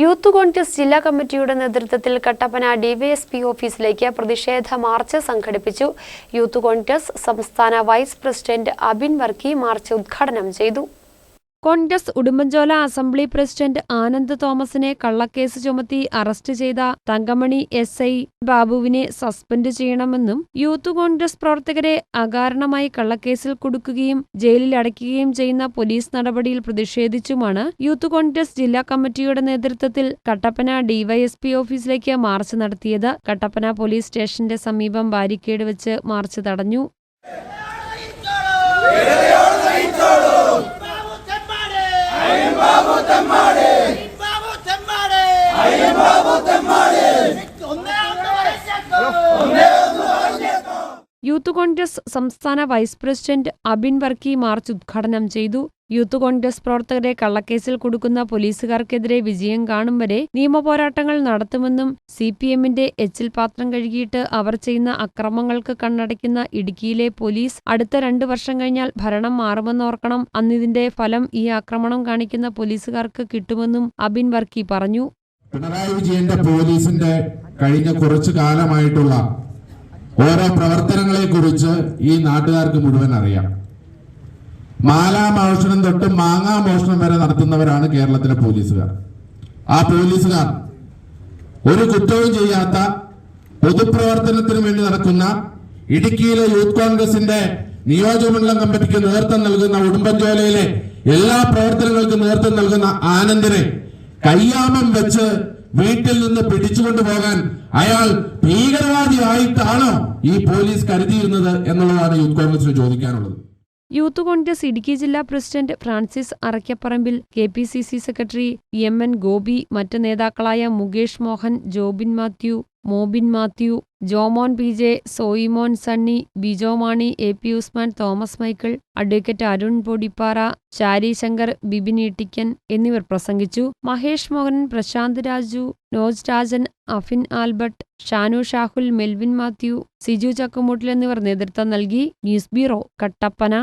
Youth Congress ജില്ലാ കമ്മിറ്റിയുടെ നേതൃത്വത്തിൽ കട്ടപ്പന ഡിവൈഎസ്പി ഓഫീസിലേക്ക് പ്രതിഷേധ മാർച്ച് സംഘടിപ്പിച്ചു. യൂത്ത് കോൺഗ്രസ് സംസ്ഥാന vice president Abin Varkey march ഉദ്ഘാടനം ചെയ്തു. കോൺഗ്രസ് ഉടുമ്പൻചോല അസംബ്ലി പ്രസിഡന്റ് ആനന്ദ് തോമസിനെ കള്ളക്കേസ് ചുമത്തി അറസ്റ്റ് ചെയ്ത തങ്കമണി എസ് ഐ ബാബുവിനെ സസ്പെൻഡ് ചെയ്യണമെന്നും യൂത്ത് കോൺഗ്രസ് പ്രവർത്തകരെ അകാരണമായി കള്ളക്കേസിൽ കുടുക്കുകയും ജയിലിൽ അടയ്ക്കുകയും ചെയ്യുന്ന പോലീസ് നടപടിയിൽ പ്രതിഷേധിച്ചുമാണ് യൂത്ത് കോൺഗ്രസ് ജില്ലാ കമ്മിറ്റിയുടെ നേതൃത്വത്തിൽ കട്ടപ്പന ഡിവൈഎസ്പി ഓഫീസിലേക്ക് മാർച്ച് നടത്തിയത്. കട്ടപ്പന പോലീസ് സ്റ്റേഷന്റെ സമീപം ബാരിക്കേഡ് വെച്ച് മാർച്ച് തടഞ്ഞു. യൂത്ത് കോൺഗ്രസ് സംസ്ഥാന vice president Abin Varkey march ഉദ്ഘാടനം ചെയ്തു. യൂത്ത് കോൺഗ്രസ് പ്രവർത്തകരെ കള്ളക്കേസിൽ കൊടുക്കുന്ന പോലീസുകാർക്കെതിരെ വിജയം കാണും വരെ നിയമപോരാട്ടങ്ങൾ നടത്തുമെന്നും സി പി എമ്മിന്റെ എച്ചിൽ പാത്രം കഴുകിയിട്ട് അവർ ചെയ്യുന്ന അക്രമങ്ങൾക്ക് കണ്ണടയ്ക്കുന്ന ഇടുക്കിയിലെ പോലീസ് അടുത്ത രണ്ടു വർഷം കഴിഞ്ഞാൽ ഭരണം മാറുമെന്നോർക്കണം അന്നിതിന്റെ ഫലം ഈ ആക്രമണം കാണിക്കുന്ന പോലീസുകാർക്ക് കിട്ടുമെന്നും അബിൻ വർക്കി പറഞ്ഞു. പിണറായി വിജയന്റെ പോലീസിന്റെ കഴിഞ്ഞ കുറച്ചു കാലമായിട്ടുള്ള ഓരോ പ്രവർത്തനങ്ങളെ കുറിച്ച് ഈ നാട്ടുകാർക്ക് മുഴുവൻ അറിയാം. മാലാമോഷണം തൊട്ട് മാങ്ങാ മോഷണം വരെ നടത്തുന്നവരാണ് കേരളത്തിലെ പോലീസുകാർ. ആ പോലീസുകാർ ഒരു കുറ്റവും ചെയ്യാത്ത പൊതുപ്രവർത്തനത്തിന് വേണ്ടി നടക്കുന്ന ഇടുക്കിയിലെ യൂത്ത് കോൺഗ്രസിന്റെ നിയോജകമണ്ഡലം കമ്മിറ്റിക്ക് നേതൃത്വം നൽകുന്ന ഉടുമ്പൻചോലയിലെ എല്ലാ പ്രവർത്തനങ്ങൾക്കും നേതൃത്വം നൽകുന്ന ആനന്ദിനെ കയ്യാമം വെച്ച് വീട്ടിൽ നിന്ന് പിടിച്ചുകൊണ്ടു പോകാൻ അയാൾ ഭീകരവാദിയായിട്ടാണോ ഈ പോലീസ് കരുതിയിരുന്നത് എന്നുള്ളതാണ് യൂത്ത് കോൺഗ്രസിന് ചോദിക്കാനുള്ളത്. യൂത്ത് കോൺഗ്രസ് ഇടുക്കി ജില്ലാ president Francis Arakkaparambil K P C C secretary M N Gopi മറ്റ് നേതാക്കളായ Mukesh Mohan Jobin Mathew Mobin Mathew Jomon P J Soymon Sunny Bijo Mani A P Usman Thomas Michael advocate Arun Podippara Shari Shankar Bibin Ittikkan എന്നിവർ പ്രസംഗിച്ചു. Mahesh Mohan Prashanth Raju Noj Rajan Afin Albert Shanu Shahul Melvin Mathew Siju Chakkumoottil എന്നിവർ നേതൃത്വം നൽകി. News bureau Kattappana.